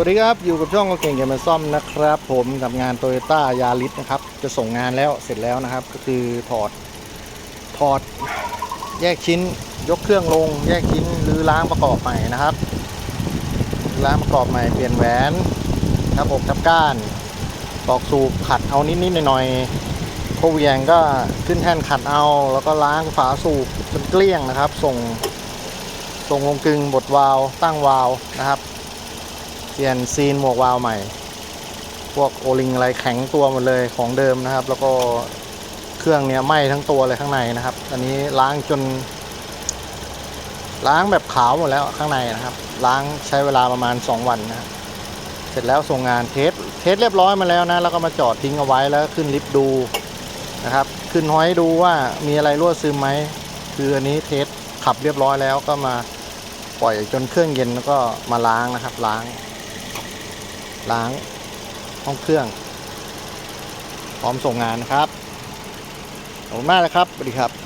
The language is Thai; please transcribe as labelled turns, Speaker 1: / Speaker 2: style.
Speaker 1: วัสดีครับ อยู่กับช่องก็เก่งเกมมาซ่อมนะครับ ผมกับงานโตโยต้ายาริสนะครับ จะส่งงานแล้วเสร็จแล้วนะครับ ก็คือถอดถอดแยกชิ้น ยกเครื่องลง แยกชิ้นหรือล้างประกอบใหม่นะครับ ล้างประกอบใหม่เปลี่ยนแหวนทับอกทับก้านตอกสูบขัดเอานิดๆหน่อยๆโคเวียงก็ขึ้นแท่นขัดเอา แล้วก็ล้างฝาสูบจนเกลี้ยงนะครับ ส่งส่งลงกึงบดวาล์วตั้งวาล์วนะครับ เปลี่ยนซีนหมวกวาล์วใหม่ พวกโอลิงอะไรแข็งตัวหมดเลยของเดิมนะครับ แล้วก็เครื่องเนี้ยไหม้ทั้งตัวเลยข้างในนะครับ อันนี้ล้างจน ล้างแบบขาวหมดแล้วข้างในนะครับ ล้างใช้เวลาประมาณ 2 วันนะครับเสร็จแล้วส่งงานเทสเทสเรียบร้อยมาแล้วนะ แล้วก็มาจอดทิ้งเอาไว้แล้วขึ้นลิฟต์ดูนะครับ ขึ้นห้อยดูว่ามีอะไรรั่วซึมไหมคืออันนี้เทสขับเรียบร้อยแล้วก็มาปล่อยจนเครื่องเย็นแล้วก็มาล้างนะครับล้าง ล้างห้องเครื่อง พร้อมส่งงานนะครับขอบคุณมากนะครับสวัสดีครับ